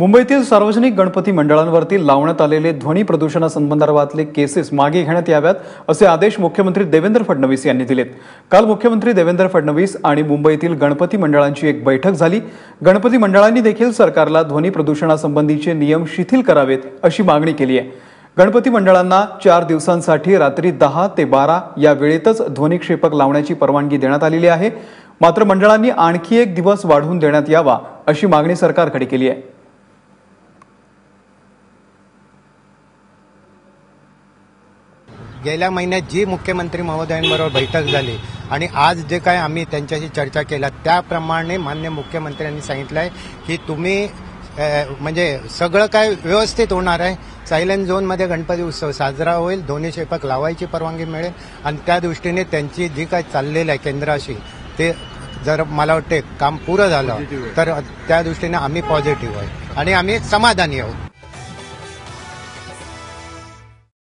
मुंबईतील सार्वजनिक गणपती मंडळांवरती लावण्यात आलेले ध्वनी प्रदूषणासंदर्भातले केसेस मागे घेण्यात याव्यात असे आदेश मुख्यमंत्री देवेंद्र फडणवीस यांनी दिलेत. काल मुख्यमंत्री देवेंद्र फडणवीस आणि मुंबईतील गणपती मंडळांची एक बैठक झाली. गणपती मंडळांनी देखील सरकारला ध्वनी प्रदूषणासंबंधीचे नियम शिथिल करावेत अशी मागणी केली आहे. गणपती मंडळांना चार दिवसांसाठी रात्री दहा ते बारा या वेळेतच ध्वनिक्षेपक लावण्याची परवानगी देण्यात आलेली आहे. मात्र मंडळांनी आणखी एक दिवस वाढवून देण्यात यावा अशी मागणी सरकारकडे केली आहे. गेल्या महिन्यात जी मुख्यमंत्री महोदयांबरोबर बैठक झाली आणि आज जे काय आम्ही त्यांच्याशी चर्चा केला त्याप्रमाणे मान्य मुख्यमंत्र्यांनी सांगितलं आहे की तुम्ही म्हणजे सगळं काय व्यवस्थित होणार आहे. सायलेंट झोनमध्ये गणपती उत्सव साजरा होईल दोन्ही शेपक लावायची परवानगी मिळेल आणि त्या दृष्टीने त्यांची जी काय चाललेलं आहे केंद्राशी ते जर मला वाटते काम पुरं झालं तर त्या दृष्टीने आम्ही पॉझिटिव्ह आहे. आणि आम्ही समाधानी आहोत.